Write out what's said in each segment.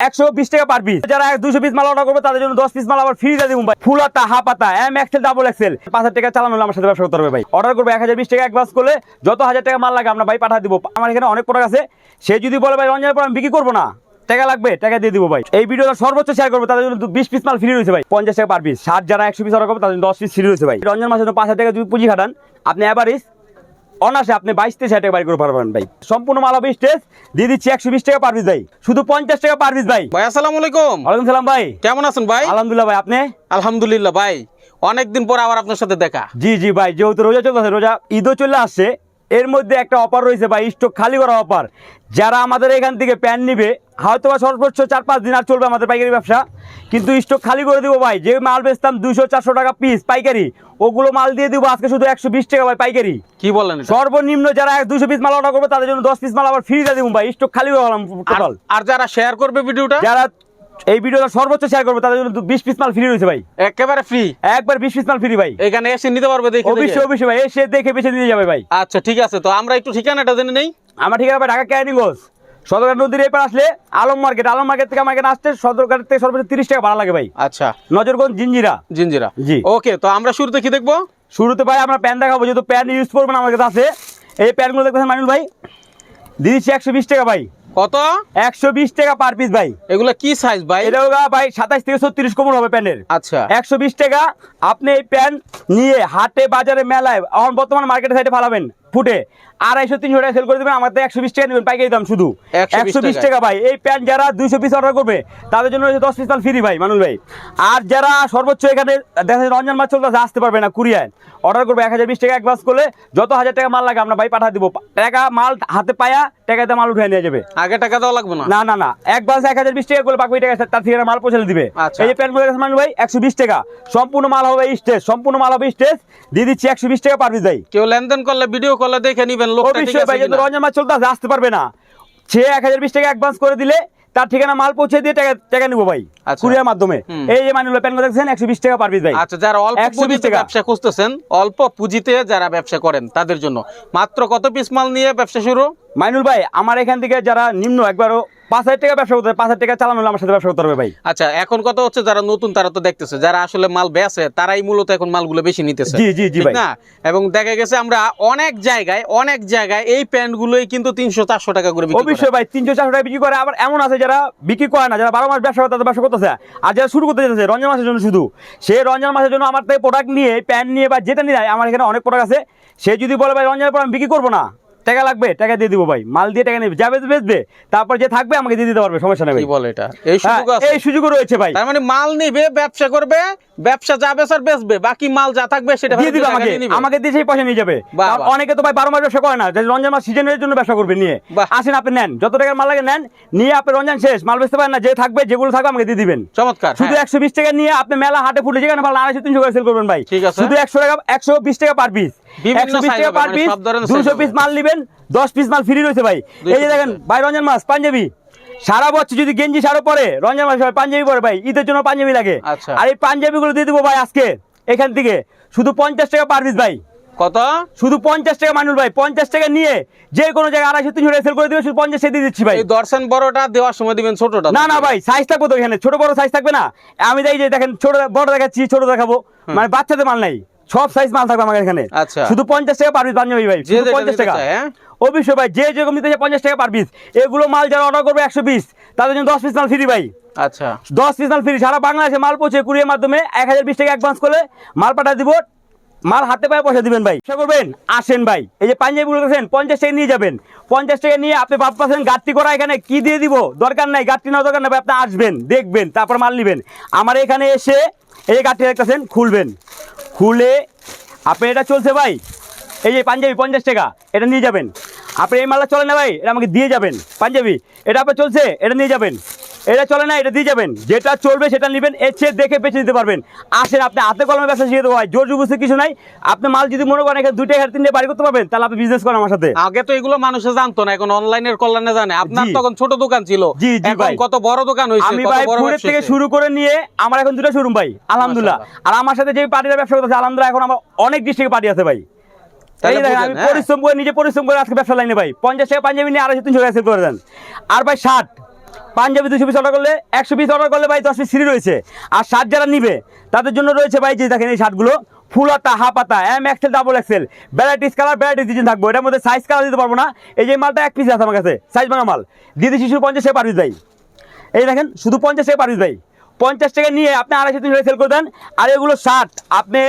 একশো বিশ টাকা পার পিস যারা দুশো পিস মাল অর্ডার করবে, তাদের জন্য দশ পিস মাল আবার ফ্রি দিব ভাই ফুল আতা হাফ আতা এম এক্সেল ডাবল এক্সেল পাঁচ হাজার টাকা চালানো আমার সাথে ব্যবসা করতে হবে ভাই। অর্ডার করব এক হাজার বিশ টাকা অ্যাডভান্স করলে, যত হাজার টাকা মাল লাগে আমরা ভাই পাঠা দিব। আমার এখানে অনেক প্রোডাক্ট আছে। সে যদি বলে, ভাই, রঞ্জনের পর আমি বিক্রি করব না, টাকা লাগবে, টাকা দিয়ে দিব ভাই। এই ভিডিওটা সর্বোচ্চ শেয়ার করব, তাদের জন্য বিশ পিস মাল ফ্রি রয়েছে ভাই, পঞ্চাশ টাকা পার পিস ষাট যারা একশো পিস অর্ডার করবে, তাদের জন্য দশ পিস ফ্রি রয়েছে ভাই। রঞ্জন জন্য পাঁচ হাজার টাকা যদি পুঁজি খাটান, আপনি অ্যাভারেজ অনাসে আপনি বাইশ তেইশ টাকা বাড়ি করে পারবেন ভাই। সম্পূর্ণ মালা বিশ স্টেজ দিয়ে দিচ্ছি একশো বিশ টাকা পারবিস ভাই। শুধু পঞ্চাশ টাকা পারবিস ভাই। ভাই আসসালামু আলাইকুম। ওয়ালাইকুম সালাম ভাই। কেমন আছেন ভাই? আলহামদুলিল্লাহ ভাই আপনি? আলহামদুলিল্লাহ ভাই। অনেকদিন পর আবার আপনার সাথে দেখা। জি জি ভাই যেহেতু রোজা চলতেছে রোজা ঈদও চলে আসছে। এর মধ্যে একটা অফার রয়েছে ভাই স্টক খালি করা অফার যারা আমাদের এখান থেকে প্যান নিবে হয়তো বা সর্বোচ্চ চার পাঁচ দিন আর চলবে আমাদের পাইকারি ব্যবসা। কিন্তু স্টক খালি করে দিব ভাই যে মাল বেচতাম দুশো চারশো টাকা পিস পাইকারি ওগুলো মাল দিয়ে দিব আজকে শুধু একশো বিশ টাকা ভাই পাইকারি। কি বলেন সর্বনিম্ন যারা দুশো পিস মাল অর্ডার করবে তাদের জন্য দশ পিস মাল আবার ফ্রি দিয়ে দিব ভাই স্টক খালি করে দিলাম আর- টোটাল আর যারা শেয়ার করবে ভিডিওটা? যারা এই ভিডিওটা সর্বোচ্চ শেয়ার করবে তাদের জন্য বিশ পিস মাল ফ্রি রয়েছে ভাই। একেবারে ফ্রি একবার বিশ পিস মাল ফ্রি ভাই। এখানে এসে নিতে পারবে দেখে। অবশ্যই অবশ্যই ভাই এসে দেখে বেছে নিয়ে যাবে ভাই। আচ্ছা ঠিক আছে তো আমরা একটু ঠিকানাটা জেনে নেই। আমার ঠিক আছে ভাই, ঢাকা ক্যানিগঞ্জ। সদরঘাট নদীর এপার আসলে আলম মার্কেট আলম মার্কেট থেকে এখানে আসতে সদরঘাট থেকে সর্বোচ্চ তিরিশ টাকা ভাড়া লাগে ভাই। আচ্ছা। নজরগঞ্জ জিঞ্জিরা জিঞ্জিরা জি। ওকে তো আমরা শুরুতে কি দেখব? শুরুতে ভাই আমরা প্যান দেখাবো যেহেতু প্যান ইউজ করবেন আমার কাছে। আছে এই প্যানগুলো দেখতেছেন মানুষ ভাই? দিয়ে দিচ্ছি একশো বিশ টাকা ভাই। কত? একশো বিশ টাকা পার পিস ভাই। এগুলা কি সাইজ ভাই? এটা ভাই সাতাশ থেকে ছত্রিশ কমন হবে প্যান্টের। আচ্ছা। একশো বিশ টাকা আপনি এই প্যান্ট নিয়ে হাটে বাজারে মেলায় এখন বর্তমান মার্কেটে সাইডে ফালাবেন ফুটে। আড়াইশো তিনশো টাকা সেল করে দেবেন আমার একশো বিশ টাকা নেবেন পাইকারি দাম শুধু। একশো বিশ টাকা। ভাই এই প্যান্ট যারা দুইশো পিস অর্ডার করবে তাদের জন্য রয়েছে দশ পিস মাল ফ্রি ভাই মানুষ ভাই। আর যারা সর্বোচ্চ এখানে দেখা যায় রঞ্জন মাছ চলতে আসতে পারবে না কুরিয়ায়। অর্ডার করবে এক হাজার বিশ টাকা অ্যাডভান্স করলে যত হাজার টাকা মাল লাগে আমরা ভাই পাঠা দিব। টাকা মাল হাতে পায়া টাকাতে মাল উঠে নিয়ে যাবে। আগে টাকা দেওয়া লাগবে না? না না না। অ্যাডভান্স এক হাজার বিশ টাকা করলে বাকি টাকা তার থেকে মাল পৌঁছে দিবে। আচ্ছা। এই যে প্যান্টগুলো মানুষ ভাই একশো বিশ টাকা। সম্পূর্ণ মাল হবে স্টেজ সম্পূর্ণ মাল হবে স্টেজ দিয়ে দিচ্ছি একশো বিশ টাকা পার পিস ভাই। কেউ লেনদেন করলে ভিডিও করলে দেখে নিবেন অবশ্যই ভাই চলতে আসতে পারবে না। সে এক হাজার বিশ টাকা অ্যাডভান্স করে দিলে তার ঠিকানা মাল পৌঁছে দিয়ে টাকা টাকা নিবো ভাই আচ্ছা। কুরিয়ার মাধ্যমে। এই যে দেখছেন একশো বিশ টাকা পারবি ভাই। আচ্ছা যারা অল্প 120 পুঁজিতে টাকা। ব্যবসা খুঁজতেছেন অল্প পুঁজিতে যারা ব্যবসা করেন তাদের জন্য। মাত্র কত পিস মাল নিয়ে ব্যবসা শুরু? মাইনুল ভাই আমার এখান থেকে যারা নিম্ন একবারও পাঁচ হাজার টাকা ব্যবসা করতে পাঁচ হাজার টাকা চালানো আমার সাথে ব্যবসা করতে হবে ভাই। আচ্ছা এখন কথা হচ্ছে যারা নতুন তারা তো দেখতেছে যারা আসলে মাল বেচে তারাই মূলত এখন মালগুলো বেশি নিতেছে। জি, জি, জি না? এবং দেখা গেছে আমরা অনেক জায়গায় অনেক জায়গায় এই প্যান্ট গুলোই কিন্তু তিনশো চারশো টাকা করে অবশ্যই ভাই তিনশো চারশো টাকা বিক্রি করে। আবার এমন আছে যারা বিক্রি করে না যারা বারো মাস ব্যবসা করে তাদের ব্যবসা করতেছে। আর যারা শুরু করতে যেতেছে রঞ্জন মাসের জন্য শুধু। সে রঞ্জন মাসের জন্য আমার থেকে প্রোডাক্ট নিয়ে প্যান্ট নিয়ে বা যেটা নিয়ে আমার এখানে অনেক প্রোডাক্ট আছে। সে যদি বলে ভাই রঞ্জনের পর আমি বিক্রি করব না। টাকা লাগবে টাকা দিয়ে দিব ভাই। মাল দিয়ে টাকা নেবে যাবে বেচবে তারপর যে থাকবে আমাকে দিয়ে দিতে পারবে সমস্যা নেই কি বলে এটা? এই হ্যাঁ, সুযোগ আছে। এই সুযোগও রয়েছে ভাই। তার মানে মাল নিবে ব্যবসা করবে ব্যবসা যা বেচার বেচবে বাকি মাল যা থাকবে সেটা দিয়ে দিবে আমাকে আমাকে দিয়ে সেই পয়সা নিয়ে যাবে। অনেকে তো ভাই বারো মাস ব্যবসা করে না যে রঞ্জন মাস সিজনের জন্য ব্যবসা করবে নিয়ে। আসেন আপনি নেন। যত টাকার মাল লাগে নেন নিয়ে আপনি রঞ্জন শেষ মাল বেচতে পারেন না যে থাকবে যেগুলো থাকবে আমাকে দিয়ে দিবেন। চমৎকার শুধু হ্যাঁ। একশো বিশ টাকা নিয়ে আপনি মেলা হাটে ফুটে যেখানে ভালো আড়াইশো তিনশো করে সেল করবেন ভাই। ঠিক আছে। শুধু একশো টাকা একশো বিশ টাকা পার পিস মানে পিস সব ধরনের size দুশো পিস মাল নিবেন দশ পিস মাল ফ্রি রয়েছে ভাই। এই যে দেখেন ভাই রঞ্জন মাস পাঞ্জাবি। সারা বছর যদি গেঞ্জি সারো পরে রঞ্জন মাস ভাই পাঞ্জাবি পরে ভাই ঈদের জন্য পাঞ্জাবি লাগে। আচ্ছা। আর এই পাঞ্জাবিগুলো দিয়ে দেবো ভাই আজকে এখান থেকে। শুধু পঞ্চাশ টাকা ভাই। কত? শুধু পঞ্চাশ টাকা মানুষ ভাই পঞ্চাশ টাকা নিয়ে যে কোনো জায়গায় আড়াইশো তিনশো টাকা সেল করে দেবে শুধু পঞ্চাশ টাকা দিয়ে দিচ্ছি ভাই। দর্শন বড়টা দেওয়ার সময় দিবেন ছোটটা। না না ভাই সাইজ থাকব তো এখানে ছোট বড় সাইজ থাকবে না। আমি যাই যে দেখেন ছোট বড় দেখাচ্ছি ছোট দেখাবো। মানে বাচ্চাদের মাল নাই। সব সাইজ মাল থাকবে আমার এখানে। আচ্ছা। শুধু পঞ্চাশ টাকা পারবি পাঞ্জাবি ভাই পঞ্চাশ টাকা। হ্যাঁ? অবশ্যই ভাই যে যেরকম নিতে পঞ্চাশ টাকা পার পিস এগুলো মাল যারা অর্ডার করবে একশো পিস তাদের জন্য দশ পিস মাল ফ্রি ভাই। আচ্ছা। দশ পিস মাল ফ্রি সারা বাংলাদেশে মাল পৌঁছে কুরিয়ার মাধ্যমে এক হাজার বিশ টাকা অ্যাডভান্স করলে মাল পাঠা দিব মাল হাতে পায়ে পয়সা দিবেন ভাই। ব্যবসা করবেন আসেন ভাই। এই যে পাঞ্জাবিগুলো দেখছেন পঞ্চাশ টাকা নিয়ে যাবেন। পঞ্চাশ টাকা নিয়ে আপনি ভাবতেছেন গাড়তি করা এখানে কি দিয়ে দিব? দরকার নাই গাড়তি নেওয়া দরকার নাই আপনি আসবেন দেখবেন তারপর মাল নেবেন। আমার এখানে এসে এই যে গাড়তি দেখতেছেন খুলবেন। খুলে আপনি এটা চলছে ভাই, এই যে পাঞ্জাবি পঞ্চাশ টাকা, এটা নিয়ে যাবেন। আপনি এই মালটা চলে না ভাই, এটা আমাকে দিয়ে যাবেন, পাঞ্জাবি। এটা আপনার চলছে, এটা নিয়ে যাবেন। এটা চলে না এটা দিয়ে যাবেন। যেটা চলবে সেটা নেবেন এর চেয়ে দেখে বেছে দিতে পারবেন। আসেন আপনি হাতে কলমে ব্যবসা শিখে দেবো ভাই। জোর জুবুসে কিছু নাই। আপনি মাল যদি মনে করেন এখানে দুইটা তিনটে বাড়ি করতে পারবেন তাহলে আপনি বিজনেস করেন আমার সাথে। আগে তো এগুলো মানুষে জানতো না এখন অনলাইনের কল্যাণে জানে। আপনার তখন ছোট দোকান ছিল। জি, জি ভাই। কত বড় দোকান হয়েছে আমি ভাই ফুলের থেকে শুরু করে নিয়ে আমার এখন দুটো শোরুম ভাই আলহামদুলিল্লাহ। আর আমার সাথে যে পার্টিরা ব্যবসা করতেছে আলহামদুলিল্লাহ এখন আমার অনেক ডিস্ট্রিক্টে পার্টি আছে ভাই। আমি হ্যাঁ। পরিশ্রম করে নিজে পরিশ্রম করে আজকে ব্যবসা লাইনে ভাই। পঞ্চাশ টাকা পাঞ্জাবি নিয়ে আড়াইশো তিনশো করে দেন। আর ভাই শার্ট পাঞ্জাবি দুশো পিস অর্ডার করলে, একশো পিস অর্ডার করলে ভাই দশ পিস ফ্রি রয়েছে। আর শার্ট যারা নিবে, তাদের জন্য রয়েছে ভাই যে দেখেন এই শার্টগুলো ফুল হাতা, হাফ আতা M XL double XL varieties colour varieties design থাকব। এটার মধ্যে সাইজ কালার দিতে পারব না। এই যে মালটা এক পিস আছে আমার কাছে সাইজ ভাঙা মাল। দিদি শিশু পঞ্চাশ পারবিস ভাই। এই দেখেন, শুধু পঞ্চাশে পারবিস ভাই। পঞ্চাশ টাকা নিয়ে আপনি আড়াইশো, তিনশো সেল করে দেন। আর এগুলো শার্ট আপনি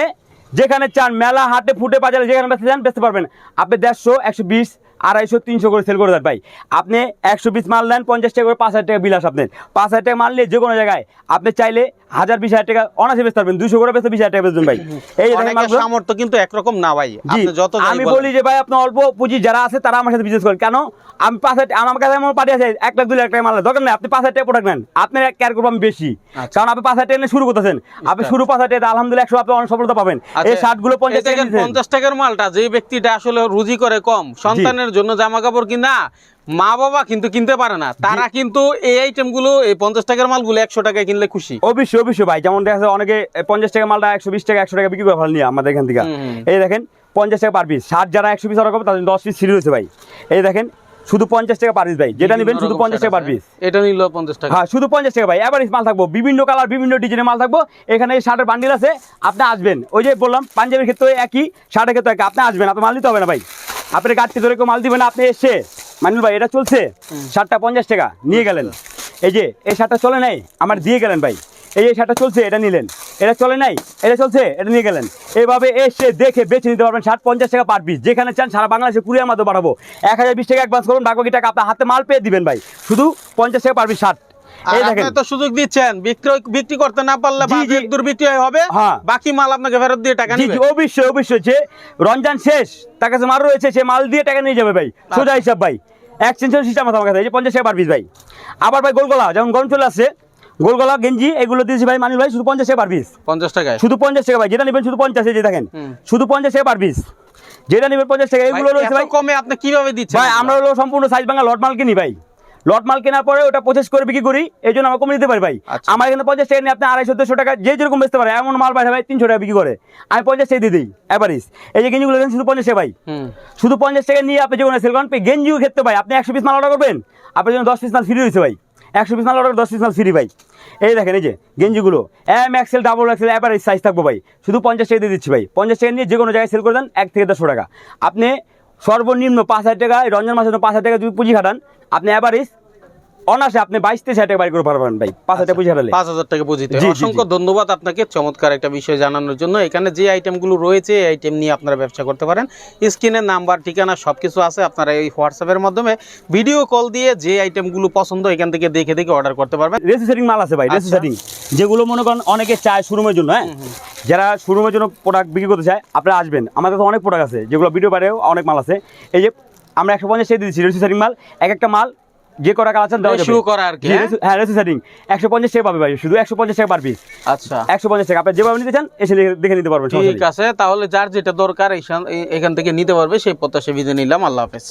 যেখানে চান, মেলা, হাটে, ফুটে, বাজারে যেখানে বেচতে চান বেচতে পারবেন। আপনি দেড়শো, একশো বিশ আড়াইশো তিনশো করে সেল করে দেন ভাই। আপনি একশো বিশ মাল নেন পঞ্চাশ টাকা করে পাঁচ হাজার টাকা বিল আসে আপনার। পাঁচ হাজার টাকা মাল নিয়ে যে কোনো জায়গায় আপনি চাইলে হাজার বিশ হাজার টাকা অনাসে বেচতে পারবেন। দুশো করে বেচতে বিশ হাজার টাকা বেচবেন ভাই। এই। সামর্থ্য কিন্তু একরকম না ভাই। জি। যত আমি বলি যে ভাই আপনার অল্প পুঁজি যারা আছে তারা আমার সাথে বিজনেস করেন কেন? আমি পাঁচ হাজার আমার কাছে আমার পার্টি আছে এক লাখ দুই লাখ টাকা মাল দরকার নেই আপনি পাঁচ হাজার টাকা প্রোডাক্ট নেন। আপনার কেয়ার করব আমি বেশি। আচ্ছা। কারণ আপনি পাঁচ হাজার টাকা নিয়ে শুরু করতেছেন। আপনি শুরু পাঁচ হাজার টাকা আলহামদুলিল্লাহ একশো আপনি অনেক সফলতা পাবেন। এই আচ্ছা, শার্টগুলো পঞ্চাশ টাকা পঞ্চাশ টাকার মালটা যে ব্যক্তিটা আসলে রুজি করে কম সন্তানের জন্য জামা কাপড় কিনা মা বাবা কিন্তু কিনতে পারে না। তারা কিন্তু এই আইটেমগুলো এই পঞ্চাশ টাকার মালগুলো একশো টাকায় কিনলে খুশি। অবশ্যই অবশ্যই ভাই। যেমন দেখা যাচ্ছে অনেকে পঞ্চাশ টাকা মালটা একশো বিশ টাকা একশো টাকা বিক্রি করে ভালো নিয়ে আমাদের এখান থেকে। এই দেখেন পঞ্চাশ টাকা পার পিস ষাট যারা একশো পিস অর্ডার করবে তাদের দশ পিস ফ্রি রয়েছে ভাই। এই দেখেন শুধু পঞ্চাশ টাকা পার পিস ভাই। যেটা নেবেন শুধু পঞ্চাশ টাকা পার পিস এটা নিল পঞ্চাশ টাকা। হ্যাঁ শুধু পঞ্চাশ টাকা ভাই। এভারেজ মাল থাকব। বিভিন্ন কালার বিভিন্ন ডিজাইনের মাল থাকব। এখানে এই শার্টের বান্ডিল আছে আপনি আসবেন। ওই যে বললাম পাঞ্জাবির ক্ষেত্রে একই শার্টের ক্ষেত্রে একই। আপনি আসবেন আপনি মাল দিতে হবে না ভাই। আপনার গাড়িতে ধরে কেউ মাল দিবেন আপনি এসে মানিল ভাই এটা চলছে। ষাটটা পঞ্চাশ টাকা নিয়ে গেলেন। এই যে এই শার্টটা চলে নাই আমার দিয়ে গেলেন ভাই। এই যে শার্টটা চলছে এটা নিলেন। এটা চলে নাই এটা চলছে এটা নিয়ে গেলেন। এইভাবে এসে দেখে বেছে নিতে পারবেন ষাট পঞ্চাশ টাকা পার পিস যেখানে চান সারা বাংলাদেশে কুড়িয়ার মাধ্যমে বাড়াবো। এক হাজার বিশ টাকা অ্যাডভান্স করুন বাকি টাকা আপনার হাতে মাল পেয়ে দিবেন ভাই। শুধু পঞ্চাশ টাকা পার পিস এই আপনি তো সুযোগ দিচ্ছেন বিক্রি বিক্রি করতে না পারলে। দূর বিক্রি হবে হ্যাঁ। বাকি মাল আপনাকে ফেরত দিয়ে টাকা নিবে। অবশ্যই অবশ্যই। যে রমজান শেষ তার কাছে মাল রয়েছে সে মাল দিয়ে টাকা নিয়ে যাবে ভাই। সোজা হিসাব ভাই। এক্সচেঞ্জের সিস্টেম আছে আমার কাছে যে পঞ্চাশ টাকা পার পিস ভাই। আবার ভাই গোলগোলা যেমন গরম চলে আসছে গোলগোলা গেঞ্জি এগুলো দিয়েছি ভাই মানিল ভাই শুধু পঞ্চাশ টাকা পার পিস পঞ্চাশ টাকায়? শুধু পঞ্চাশ টাকা ভাই যেটা নেবেন শুধু পঞ্চাশ যে দেখেন। শুধু পঞ্চাশ টাকা পার পিস যেটা নেবেন পঞ্চাশ টাকা এগুলো রয়েছে ভাই। কমে আপনি কীভাবে দিচ্ছেন ভাই আমরা হলো সম্পূর্ণ সাইজ ভাঙা লট মাল কিনি ভাই। লট মাল কেনার পরে ওটা প্রসেস করে বিক্রি করি এই জন্য আমরা কমে দিতে পারি ভাই। আচ্ছা। আমার এখানে পঞ্চাশ টাকা নিয়ে আপনি আড়াইশো দেড়শো টাকা যে যেরকম বেচতে পারে এমন মাল বাইরে ভাই তিনশো টাকা বিক্রি করে। আমি পঞ্চাশ টাকা দিয়ে দিই অ্যাভারেজ এই যে গেঞ্জিগুলো শুধু পঞ্চাশ টাকা ভাই। শুধু পঞ্চাশ টাকা নিয়ে আপনি যে কোনো সেল করেন গেঞ্জিও ক্ষেত্রে ভাই আপনি একশো পিস মাল অর্ডার করবেন আপনার জন্য দশ পিস মাল ফ্রি রয়েছে ভাই। একশো পিস মাল অর্ডার দশ পিস মাল ফ্রি ভাই। এই দেখেন এই যে গেঞ্জিগুলো M XL double XL average size থাকব ভাই। শুধু পঞ্চাশ টাকা দিয়ে দিচ্ছি ভাই। পঞ্চাশ টাকা নিয়ে যে কোনো জায়গায় সেল করে দেন এক থেকে দেড়শো টাকা। আপনি সর্বনিম্ন পাঁচ হাজার টাকা রঞ্জন মাসের জন্য পাঁচ হাজার টাকা যদি পুঁজি খাটান, আপনি অ্যাভারেজ অনাসে আপনি বাইশ তেইশ হাজার টাকা বাড়ি করে পারবেন ভাই। পাঁচ হাজার টাকা পুঁজি খাটালে পাঁচ হাজার টাকা জি। অসংখ্য ধন্যবাদ আপনাকে চমৎকার একটা বিষয় জানানোর জন্য। এখানে যে আইটেমগুলো রয়েছে এই আইটেম নিয়ে আপনারা ব্যবসা করতে পারেন। স্ক্রিনের নাম্বার ঠিকানা সব কিছু আছে। আপনারা এই হোয়াটসঅ্যাপের মাধ্যমে ভিডিও কল দিয়ে যে আইটেমগুলো পছন্দ এখান থেকে দেখে দেখে অর্ডার করতে পারবেন। রেসি মাল আছে ভাই রেসি আচ্ছা। যেগুলো মনে করেন অনেকে চায় শোরুমের জন্য হ্যাঁ? যারা শোরুমের জন্য প্রোডাক্ট বিক্রি করতে চায় আপনারা আসবেন। আমাদের তো অনেক প্রোডাক্ট আছে যেগুলো ভিডিও বাইরেও অনেক মাল আছে। এই যে আমরা একশো পঞ্চাশ টাকা দিচ্ছি রেসি মাল। এক একটা মাল যে করা কাল আছেন দাও যাবে। করা আর কি, হ্যাঁ? রেসি- সেটিং একশো পঞ্চাশ টাকা পাবে ভাই শুধু একশো পঞ্চাশ টাকা পার পিস আচ্ছা। একশো পঞ্চাশ টাকা। আপনি যেভাবে নিতে চান এসে দেখে- নিতে পারবেন ঠিক আছে তাহলে যার যেটা দরকার এখান থেকে নিতে পারবে সেই প্রত্যাশা বিধে নিলাম। আল্লাহ হাফেজ।